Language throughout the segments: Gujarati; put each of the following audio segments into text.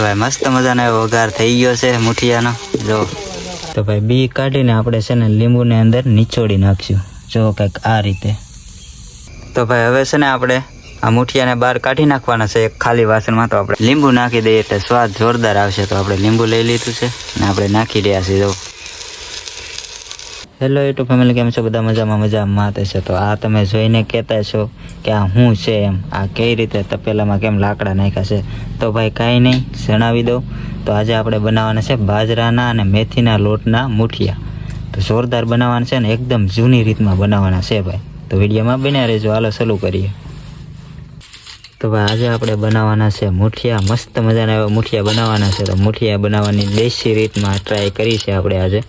તો ભાઈ મસ્ત મજાનો વઘાર થઈ ગયો છે મુઠિયાનો. જો. તો ભાઈ બી કાઢીને આપણે છે ને લીંબુને અંદર નીચોડી નાખશું. જો કંઈક આ રીતે. તો ભાઈ હવે છે ને આપણે આ મુઠિયાને બહાર કાઢી નાખવાના છે, એક ખાલી વાસણમાં. તો આપણે લીંબુ નાખી દઈએ એટલે સ્વાદ જોરદાર આવશે. તો આપણે લીંબુ લઈ લીધું છે અને આપણે નાખી રહ્યા છીએ, જો. હેલો યુટ્યુબ ફેમિલી કેમ છો? બધા મજામાં મજામાં તે છે. તો આ તમે જોઈને કહેતા છો કે આ શું છે એમ. આ કઈ રીતે તપેલામાં કેમ લાકડા નાખ્યા છે? તો ભાઈ કાંઈ નહીં, જણાવી દઉં. તો આજે આપણે બનાવવાના છે બાજરાના અને મેથીના લોટના મુઠિયા. તો જોરદાર બનાવવાના છે ને એકદમ જૂની રીતમાં બનાવવાના છે ભાઈ. તો વિડીયોમાં બન્યા રહેજો. હાલો ચાલુ કરીએ. તો ભાઈ, આજે આપણે બનાવવાના છે મુઠિયા. મસ્ત મજાના એવા મુઠિયા બનાવવાના છે. તો મુઠિયા બનાવવાની દેશી રીતમાં ટ્રાય કરી છે આપણે આજે.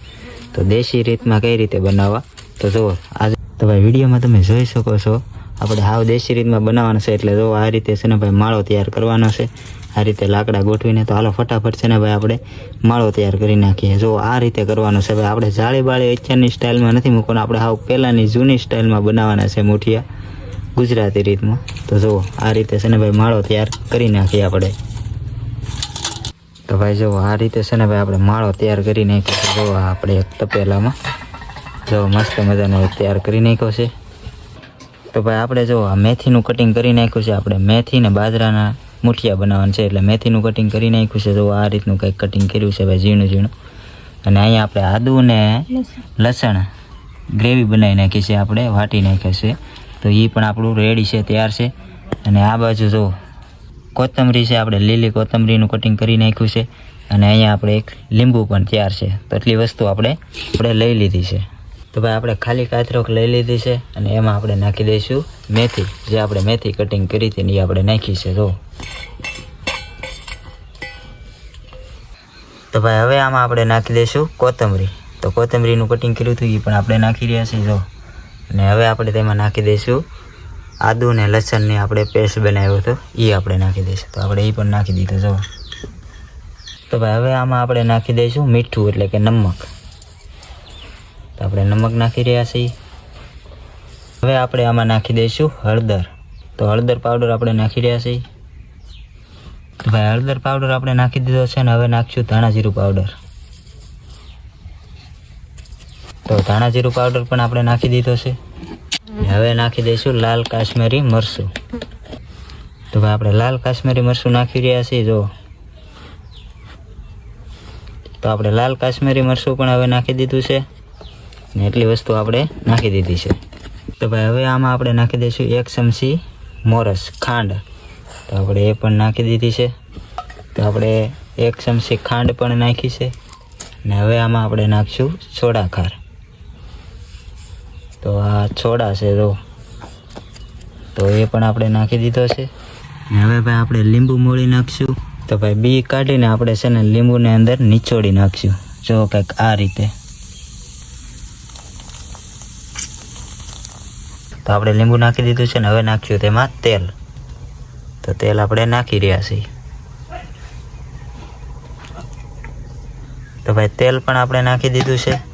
તો દેશી રીતમાં કઈ રીતે બનાવવા? તો જુઓ, આજે તો ભાઈ વિડીયોમાં તમે જોઈ શકો છો, આપણે હાવ દેશી રીતમાં બનાવવાના છે, એટલે જો આ રીતે છે ને ભાઈ માળો તૈયાર કરવાનો છે. આ રીતે લાકડા ગોઠવીને તો હાલો ફટાફટ છે ને ભાઈ આપણે માળો તૈયાર કરી નાખીએ. જો આ રીતે કરવાનું છે ભાઈ. આપણે જાળી બાળી અત્યારની સ્ટાઇલમાં નથી મૂકવાનું, આપણે હાવ પહેલાંની જૂની સ્ટાઇલમાં બનાવવાના છે મૂઠિયા ગુજરાતી રીતમાં. તો જુઓ, આ રીતે છે ને ભાઈ માળો તૈયાર કરી નાખીએ આપણે. તો ભાઈ જો આ રીતે છે ને ભાઈ આપણે માળો તૈયાર કરી નાખ્યો છે. જો આપણે એક તપેલામાં. જો મસ્ત મજાનો તૈયાર કરી નાખ્યો છે. તો ભાઈ આપણે જો આ મેથીનું કટિંગ કરી નાખ્યું છે. આપણે મેથી ને બાજરાના મુઠિયા બનાવવાનું છે. એટલે મેથીનું કટિંગ કરી નાખ્યું છે. જો આ રીતનું કંઈક કટિંગ કર્યું છે ભાઈ ઝીણું ઝીણું. અને અહીંયા આપણે આદુ ને લસણ. ગ્રેવી બનાવી નાખી છે. આપણે વાટી નાખ્યા છે. તો એ પણ આપણું રેડી છે તૈયાર છે. અને આ બાજુ જો કોથમરી છે, આપણે લીલી કોથમરીનું કટિંગ કરી નાખ્યું છે અને અહીંયા આપણે એક લીંબુ પણ તૈયાર છે. તો એટલી વસ્તુ આપણે આપણે લઈ લીધી છે. તો ભાઈ આપણે ખાલી કાથરોક લઈ લીધી છે અને એમાં આપણે નાખી દઈશું મેથી. જે આપણે મેથી કટિંગ કરી હતી એ આપણે નાખી છે, જો. તો ભાઈ હવે આમાં આપણે નાખી દઈશું કોથમરી. તો કોથમરીનું કટિંગ કર્યું હતું, એ પણ આપણે નાખી રહ્યા છીએ, જો. અને હવે આપણે તેમાં નાખી દઈશું આદુ ને લસણની આપણે પેસ્ટ બનાવ્યો હતો એ આપણે નાખી દઈશું. તો આપણે એ પણ નાખી દીધો જો તો ભાઈ, હવે આમાં આપણે નાખી દઈશું મીઠું, એટલે કે નમક. તો આપણે નમક નાખી રહ્યા છીએ. હવે આપણે આમાં નાખી દઈશું હળદર. તો હળદર પાવડર આપણે નાખી રહ્યા છીએ. તો ભાઈ, હળદર પાવડર આપણે નાખી દીધો છે ને હવે નાખશું ધાણા જીરું પાવડર તો ધાણા જીરું પાવડર પણ આપણે નાખી દીધો છે. હવે નાખી દઈશું લાલ કાશ્મીરી મરસું તો ભાઈ આપણે લાલ કાશ્મીરી મરસું નાખી રહ્યા છીએ, જો. તો આપણે લાલ કાશ્મીરી મરસું પણ હવે નાખી દીધું છે. ને એટલી વસ્તુ આપણે નાખી દીધી છે. તો ભાઈ, હવે આમાં આપણે નાખી દઈશું એક ચમચી મોરસ, ખાંડ. તો આપણે એ પણ નાખી દીધી છે. તો આપણે એક ચમચી ખાંડ પણ નાખી છે. ને હવે આમાં આપણે નાખીશું સોડા ખાર. તો આ છોડા છે તો તો એ પણ આપણે નાખી દીધો છે. ને હવે ભાઈ આપણે લીંબુ મોળી નાખશું. તો ભાઈ બી કાઢીને આપણે છે ને લીંબુને અંદર નીચોડી નાખશું. જો કંઈક આ રીતે. તો આપણે લીંબુ નાખી દીધું છે ને હવે નાખ્યું તેમાં તેલ. તો તેલ આપણે નાખી રહ્યા છીએ. તો ભાઈ તેલ પણ આપણે નાખી દીધું છે.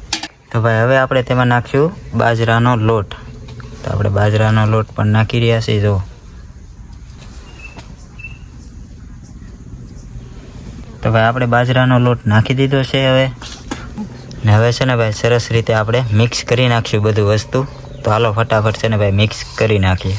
તો ભાઈ, હવે આપણે તેમાં નાખશું બાજરાનો લોટ. તો આપણે બાજરાનો લોટ પણ નાખી રહ્યા છીએ જો તો ભાઈ, આપણે બાજરાનો લોટ નાખી દીધો છે હવે. ને હવે છે ને ભાઈ, સરસ રીતે આપણે મિક્સ કરી નાખશું બધું વસ્તુ. તો હાલો, ફટાફટ છે ને ભાઈ, મિક્સ કરી નાખીએ.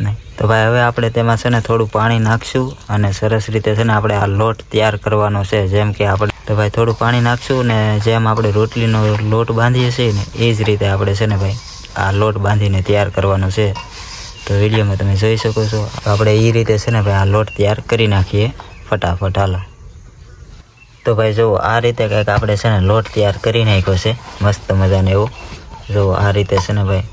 નહીં. તો ભાઈ, હવે આપણે તેમાં છે ને થોડું પાણી નાખશું અને સરસ રીતે છે ને આપણે આ લોટ તૈયાર કરવાનો છે, જેમ કે આપણે તો ભાઈ, થોડું પાણી નાખશું ને જેમ આપણે રોટલીનો લોટ બાંધીએ છીએ ને, એ જ રીતે આપણે છે ને ભાઈ, આ લોટ બાંધીને તૈયાર કરવાનો છે. તો વિડીયોમાં તમે જોઈ શકો છો. આપણે એ રીતે છે ને ભાઈ, આ લોટ તૈયાર કરી નાખીએ ફટાફટ, હાલો. તો ભાઈ, જુઓ, આ રીતે કંઈક આપણે છે ને લોટ તૈયાર કરી નાખ્યો છે. મસ્ત મજાને એવો. જુઓ, આ રીતે છે ને ભાઈ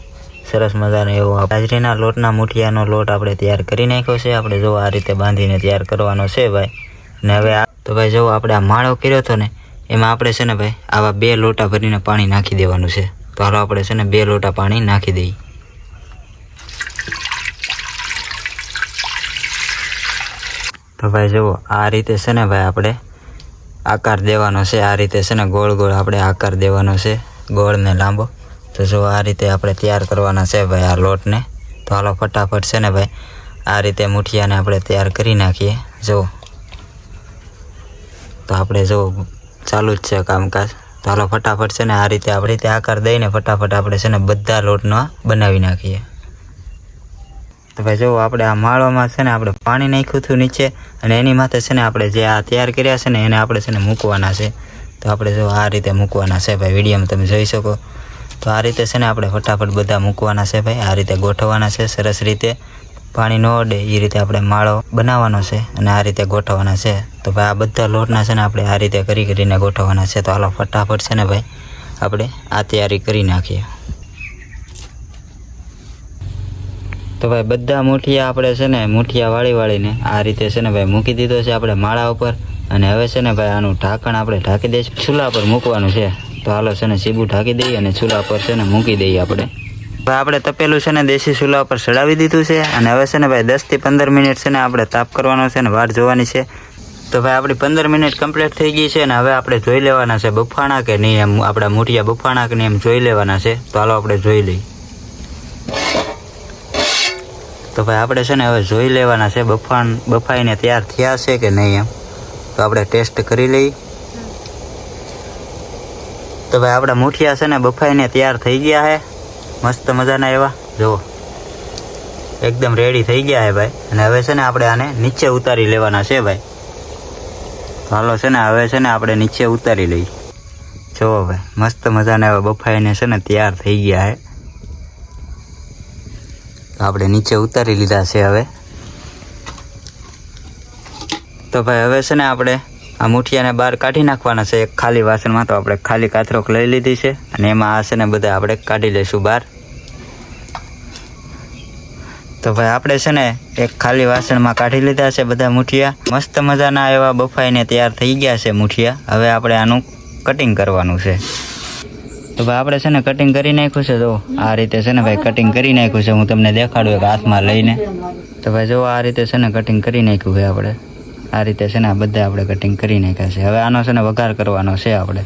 સરસ મજાનો એવો બાજરીના લોટના મુઠિયાનો લોટ આપણે તૈયાર કરી નાખ્યો છે. આપણે જો આ રીતે બાંધીને તૈયાર કરવાનો છે ભાઈ. ને હવે તો ભાઈ જો આપણે આ માળો કર્યો હતો ને, એમાં આપણે છે ને ભાઈ આવા બે લોટા ભરીને પાણી નાખી દેવાનું છે. તો હાલો આપણે છે ને બે લોટા પાણી નાખી દઈએ. તો ભાઈ જુઓ, આ રીતે છે ને ભાઈ આપણે આકાર દેવાનો છે. આ રીતે છે ને ગોળ ગોળ આપણે આકાર દેવાનો છે. ગોળ ને લાંબો. તો જો આ રીતે આપણે તૈયાર કરવાના છે ભાઈ આ લોટને, તો હાલો ફટાફટ છે ને ભાઈ, આ રીતે મુઠિયાને આપણે તૈયાર કરી નાખીએ. જો. તો આપણે જો ચાલુ જ છે કામકાજ. તો હાલો ફટાફટ છે ને આ રીતે આપણે રીતે આકાર દઈને ફટાફટ આપણે છે ને બધા લોટનો બનાવી નાખીએ. તો ભાઈ જો આપણે આ માળોમાં છે ને આપણે પાણી નાખ્યું હતું નીચે, અને એની માથે છે ને આપણે જે આ તૈયાર કર્યા છે ને એને આપણે છે ને મૂકવાના છે. તો આપણે જો આ રીતે મૂકવાના છે ભાઈ, વિડીયોમાં તમે જોઈ શકો. તો આ રીતે છે ને આપણે ફટાફટ બધા મૂકવાના છે ભાઈ. આ રીતે ગોઠવવાના છે, સરસ રીતે. પાણી ન અડે એ રીતે આપણે માળો બનાવવાનો છે અને આ રીતે ગોઠવવાના છે. તો ભાઈ આ બધા લોટના છે ને આપણે આ રીતે કરી કરીને ગોઠવવાના છે. તો હાલો ફટાફટ છે ને ભાઈ, આપણે આ તૈયારી કરી નાખીએ. તો ભાઈ બધા મુઠિયા આપણે છે ને મુઠિયા વાળી વાળીને આ રીતે છે ને ભાઈ મૂકી દીધો છે આપણે માળા ઉપર. અને હવે છે ને ભાઈ આનું ઢાંકણ આપણે ઢાંકી દઈશું. ચૂલા પર મૂકવાનું છે. તો હાલો છે ને સીબું ઢાંકી દઈએ અને ચૂલા પર છે ને મૂકી દઈએ આપણે. ભાઈ આપણે તપેલું છે ને દેશી ચૂલા ઉપર ચડાવી દીધું છે અને હવે છે ને ભાઈ દસથી પંદર મિનિટ છે ને આપણે તાપ કરવાનો છે ને વાર જોવાની છે. તો ભાઈ આપણી પંદર મિનિટ કમ્પ્લીટ થઈ ગઈ છે અને હવે આપણે જોઈ લેવાના છે બફાણા કે નહીં એમ, આપણા મૂઠિયા બફાણા કે નહીં એમ જોઈ લેવાના છે. તો હાલો આપણે જોઈ લઈએ. તો ભાઈ આપણે છે ને હવે જોઈ લેવાના છે બફાણ, બફાઈને તૈયાર થયા છે કે નહીં એમ. તો આપણે ટેસ્ટ કરી લઈએ. તો ભાઈ આપણા મુઠિયા છે ને બફાઈને તૈયાર થઈ ગયા છે મસ્ત મજાના એવા. જુઓ. એકદમ રેડી થઈ ગયા છે ભાઈ. અને હવે છે ને આપણે આને નીચે ઉતારી લેવાના છે ભાઈ. હાલો છે ને હવે છે ને આપણે નીચે ઉતારી લઈએ. જુઓ ભાઈ. મસ્ત મજાના એવા બફાઈને છે ને તૈયાર થઈ ગયા છે આપણે નીચે ઉતારી લીધા છે હવે. તો ભાઈ હવે છે ને આપણે આ મુઠિયાને બહાર કાઢી નાખવાના છે. એક ખાલી વાસણમાં તો આપણે ખાલી કાથરોક લઈ લીધી છે અને એમાં આ છે ને બધા આપણે કાઢી લઈશું બહાર. તો ભાઈ આપણે છે ને એક ખાલી વાસણમાં કાઢી લીધા છે બધા મુઠિયા. મસ્ત મજાના એવા બફાઈને તૈયાર થઈ ગયા છે મુઠિયા. હવે આપણે આનું કટિંગ કરવાનું છે. તો ભાઈ આપણે છે ને કટિંગ કરી નાખ્યું છે. જો, આ રીતે છે ને ભાઈ કટિંગ કરી નાખ્યું છે. હું તમને દેખાડું એક હાથમાં લઈને. તો ભાઈ જો, આ રીતે છે ને કટિંગ કરી નાખ્યું ભાઈ આપણે. આ રીતે છે ને આ બધા આપણે કટિંગ કરી નાખ્યા છે. હવે આનો છે ને વઘાર કરવાનો છે આપણે.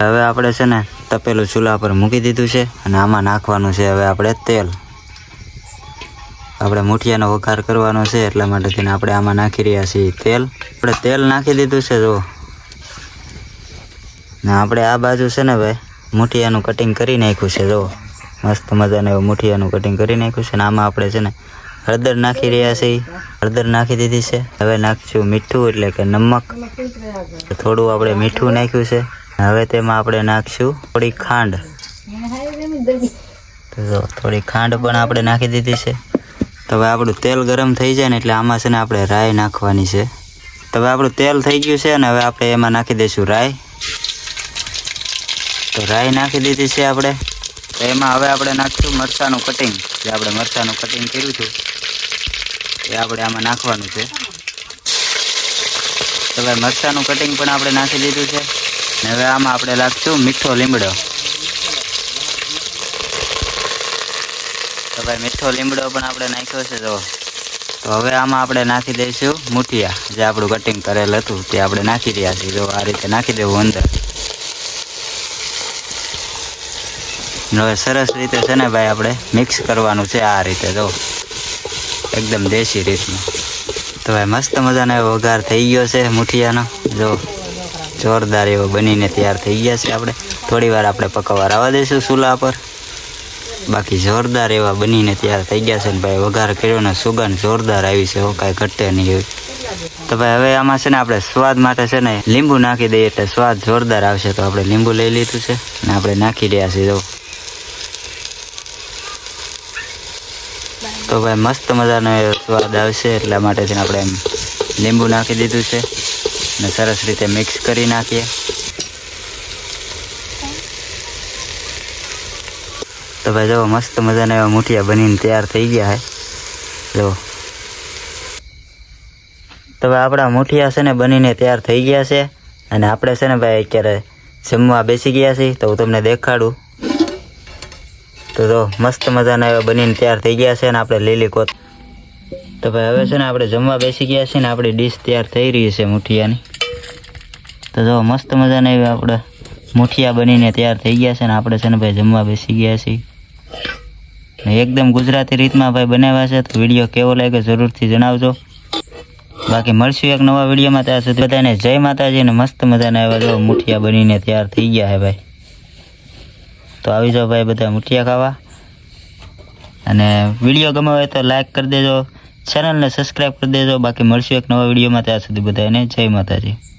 હવે આપણે છે ને તપેલું ચૂલા પર મૂકી દીધું છે અને આમાં નાખવાનું છે હવે આપણે તેલ. આપણે મૂઠિયાનો વઘાર કરવાનો છે એટલા માટે થઈને આપણે આમાં નાખી રહ્યા છીએ તેલ. આપણે તેલ નાખી દીધું છે જો ને આપણે આ બાજુ છે ને ભાઈ મૂઠિયાનું કટિંગ કરી નાખ્યું છે જો મસ્ત મજાનું એવું મૂઠિયાનું કટિંગ કરી નાખ્યું છે ને આમાં આપણે છે ને હળદર નાખી રહ્યા છીએ હળદર નાખી દીધી છે. હવે નાખશું મીઠું એટલે કે નમક. થોડું આપણે મીઠું નાખ્યું છે. હવે તેમાં આપણે નાખશું થોડી ખાંડ. તો થોડી ખાંડ પણ આપણે નાખી દીધી છે. તો હવે આપણું તેલ ગરમ થઈ જાય ને એટલે આમાં છે ને આપણે રાઈ નાખવાની છે. તો હવે આપણું તેલ થઈ ગયું છે અને હવે આપણે એમાં નાખી દઈશું રાઈ. તો રાઈ નાખી દીધી છે આપણે. તો એમાં હવે આપણે નાખશું મરચાંનું કટિંગ જે આપણે મરચાંનું કટિંગ કર્યું હતું એ આપણે આમાં નાખવાનું છે. તો ભાઈ મરચાંનું કટિંગ પણ આપણે નાખી દીધું છે. ને હવે આમાં આપણે નાખશું મીઠો લીમડો. તો ભાઈ મીઠો લીમડો પણ આપણે નાખ્યો છે તો તો હવે આમાં આપણે નાખી દઈશું મૂઠિયા, જે આપણું કટિંગ કરેલ હતું, તે આપણે નાખી રહ્યા છીએ. જો આ રીતે નાખી દેવું અંદર ને હવે સરસ રીતે છે ને ભાઈ આપણે મિક્સ કરવાનું છે આ રીતે, જો. એકદમ દેશી રીતનું. તો ભાઈ મસ્ત મજાનો એવો વઘાર થઈ ગયો છે મુઠિયાનો. જો, જોરદાર એવો બનીને તૈયાર થઈ ગયા છે આપણે. થોડી વાર આપણે પકવવા આવવા દઈશું ચૂલા પર. બાકી જોરદાર એવા બનીને તૈયાર થઈ ગયા છે ને ભાઈ. વઘાર કર્યો ને સુગંધ જોરદાર આવી છે હો, કાંઈ ઘટે નહીં એવી. તો ભાઈ હવે આમાં છે ને આપણે સ્વાદ માટે છે ને લીંબુ નાખી દઈએ એટલે સ્વાદ જોરદાર આવશે. તો આપણે લીંબુ લઈ લીધું છે ને આપણે નાખી રહ્યા છીએ, જો. તો ભાઈ મસ્ત મજાનો સ્વાદ આવશે એટલા માટે છે આપણે એમ લીંબુ નાખી દીધું છે. અને સરસ રીતે મિક્સ કરી નાખીએ. તો ભાઈ જો મસ્ત મજાના એવા મૂઠિયા બનીને તૈયાર થઈ ગયા છે જો. તો ભાઈ આપણા મુઠિયા છે ને બનીને તૈયાર થઈ ગયા છે. અને આપણે છે ને ભાઈ અત્યારે જમવા બેસી ગયા છીએ. તો હું તમને દેખાડું. તો જો, મસ્ત મજાના એવા બનીને તૈયાર થઈ ગયા છે ને આપણે લીલી કોત. તો ભાઈ, હવે છે ને આપણે જમવા બેસી ગયા છે ને આપણી ડીશ તૈયાર થઈ રહી છે મુઠિયાની. તો જો, મસ્ત મજાના એવી આપણે મુઠિયા બનીને તૈયાર થઈ ગયા છે ને આપણે છે ને ભાઈ જમવા બેસી ગયા છીએ. એકદમ ગુજરાતી રીતમાં ભાઈ બનાવ્યા છે, તો વીડિયો કેવો લાગે જરૂરથી જણાવજો. બાકી મળશું એક નવા વિડીયોમાં, ત્યાં સુધી બધાને જય માતાજી ને મસ્ત મજાના એવા જો મુઠિયા બનીને તૈયાર થઈ ગયા હે ભાઈ. તો આવી જાઓ ભાઈ બધા મુઠિયા ખાવા. અને વીડિયો ગમે હોય તો લાઇક કરી દેજો. ચેનલને સબસ્ક્રાઈબ કરી દેજો. બાકી મળશું એક નવા વિડીયોમાં ત્યાં સુધી બધાને જય માતાજી.